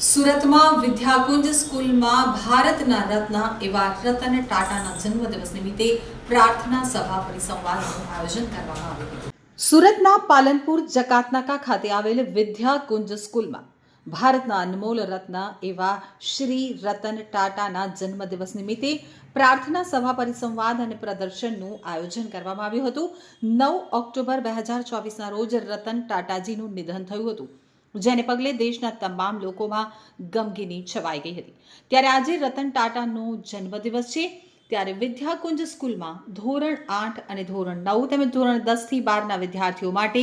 સુરતમાં વિદ્યાકુંજ સ્કૂલમાં ભારતના રત્ન એવા રતન ટાટાના જન્મદિવસ નિમિત્તે પ્રાર્થના સભા પરિસંવાદનું આયોજન કરવામાં આવ્યું સુરતના પાલનપુર જકાતનાકા ખાતે આવેલ વિદ્યાકુંજ સ્કૂલમાં ભારતના અનમોલ રત્ન એવા શ્રી રતન ટાટાના જન્મદિવસ નિમિત્તે પ્રાર્થના સભા પરિસંવાદ અને પ્રદર્શનનું આયોજન કરવામાં આવ્યું હતું. નવ ઓક્ટોબર બે હજાર ચોવીસના રોજ રતન ટાટાજીનું નિધન થયું હતું. જેને પગલે દેશના તમામ લોકોમાં ગમગીની છવાઈ ગઈ હતી. ત્યારે આજે રતન ટાટાનો જન્મદિવસ છે. ત્યારે વિદ્યાકુંજ સ્કૂલમાં ધોરણ આઠ અને ધોરણ નવ તેમજ ધોરણ દસથી બારના વિદ્યાર્થીઓ માટે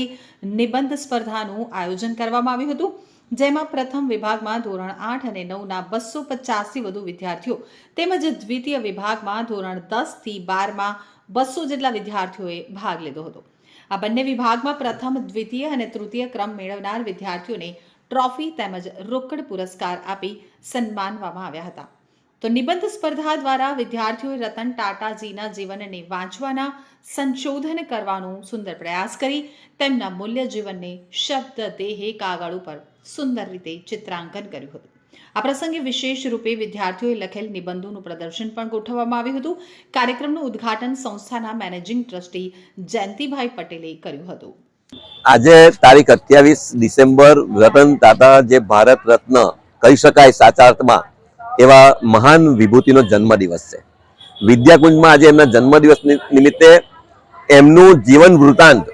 નિબંધ સ્પર્ધાનું આયોજન કરવામાં આવ્યું હતું. જેમાં પ્રથમ વિભાગમાં ધોરણ આઠ અને નવના બસો પચાસથી વધુ વિદ્યાર્થીઓ તેમજ દ્વિતીય વિભાગમાં ધોરણ દસથી બારમાં બસો જેટલા વિદ્યાર્થીઓએ ભાગ લીધો હતો. આ બંને વિભાગમાં પ્રથમ, દ્વિતીય અને તૃતીય ક્રમ મેળવનાર વિદ્યાર્થીઓને ટ્રોફી તેમજ રોકડ પુરસ્કાર આપી સન્માનવામાં આવ્યા હતા. તો નિબંધ સ્પર્ધા દ્વારા વિદ્યાર્થીઓએ રતન ટાટાજીના જીવનને વાંચવાના, સંશોધન કરવાનો સુંદર પ્રયાસ કરી, તેમના મૂલ્ય જીવનને શબ્દ દેહે કાગળ ઉપર સુંદર રીતે ચિત્રાંકન કર્યું હતું. આ પ્રસંગે વિશેષ રૂપે વિદ્યાર્થીઓએ લખેલ નિબંધોનું પ્રદર્શન પણ ગોઠવવામાં આવ્યું હતું. કાર્યક્રમનું ઉદ્ઘાટન સંસ્થાના મેનેજિંગ ટ્રસ્ટી જયંતિભાઈ પટેલે કર્યું હતું. આજે તારીખ અઠ્યાવીસ ડિસેમ્બર રતન તાતા જે ભારત રત્ન કહી શકાય સાચા અર્થમાં એવા મહાન વિભૂતિનો જન્મદિવસ છે. વિદ્યાકુંજમાં આજે એમના જન્મદિવસ નિમિત્તે એમનું જીવન વૃતાંત,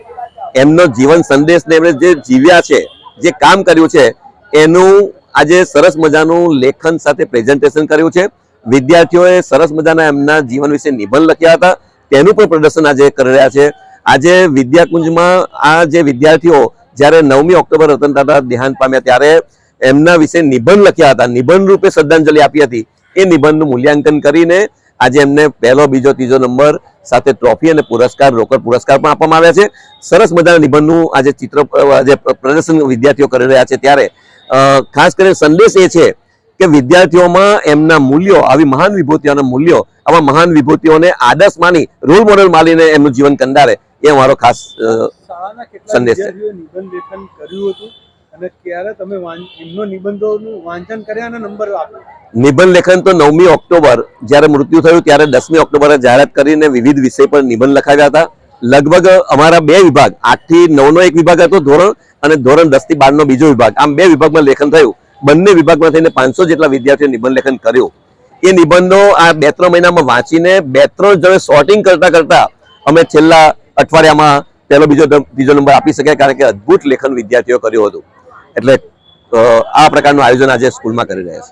એમનો જીવન સંદેશને એમણે જે જીવ્યા છે, જે કામ કર્યું છે, એનું આજે સરસ મજાનું લેખન સાથે પ્રેઝન્ટેશન કર્યું છે. વિદ્યાર્થીઓએ સરસ મજાના એમના જીવન વિશે નિબંધ લખ્યા હતા. તેનું પણ પ્રદર્શન આજે કરી રહ્યા છે. આજે વિદ્યાકુંજમાં આ જે વિદ્યાર્થીઓ જ્યારે નવમી ઓક્ટોબર રતન તાતા દેહાંત પામ્યા ત્યારે એમના વિશે નિબંધ લખ્યા હતા. નિબંધ રૂપે શ્રદ્ધાંજલિ આપી હતી. એ નિબંધનું મૂલ્યાંકન કરીને આજે એમને પહેલો બીજો ત્રીજો નંબર સાથે ટ્રોફી અને પુરસ્કાર રોકડ પુરસ્કાર પણ આપવામાં આવ્યા છે. સરસ મજાના નિબંધનું આજે ચિત્ર આજે પ્રદર્શન વિદ્યાર્થીઓ કરી રહ્યા છે ત્યારે. ખાસ કરીને સંદેશ એ છે કે વિદ્યાર્થીઓમાં એમના મૂલ્યો આવી મહાન વિભૂતિઓના મૂલ્યો આવા મહાન વિભૂતિઓને આદર્શ માની રોલ મોડેલ માનીને એમનું જીવન કંડારે. એ અમારો ખાસ સંદેશ છે. અને ત્યારે તમે એમનો નિબંધોનું વાંચન કર્યા અને નંબર આપ્યો. નિબંધ લેખન તો નવમી ઓક્ટોબર, જ્યારે મૃત્યુ થયું ત્યારે દસમી ઓક્ટોબરે જાહેરાત કરીને વિવિધ વિષય પર નિબંધ લખાવ્યા હતા. લગભગ અમારા બે વિભાગ આઠથી નવનો એક વિભાગ હતો ધોરણ અને ધોરણ દસથી બારનો બીજો વિભાગ. આમ બે વિભાગમાં લેખન થયું. બંને વિભાગમાં થઈને પાંચસો જેટલા વિદ્યાર્થીઓ નિબંધ લેખન કર્યું. એ નિબંધો આ બે ત્રણ મહિનામાં વાંચીને બે ત્રણ જણે સોર્ટિંગ કરતા કરતા અમે છેલ્લા અઠવાડિયામાં પહેલો બીજો બીજો નંબર આપી શક્યા, કારણ કે અદ્ભુત લેખન વિદ્યાર્થીઓ કર્યું હતું. એટલે આ પ્રકારનું આયોજન આજે સ્કૂલમાં કરી રહ્યા છે.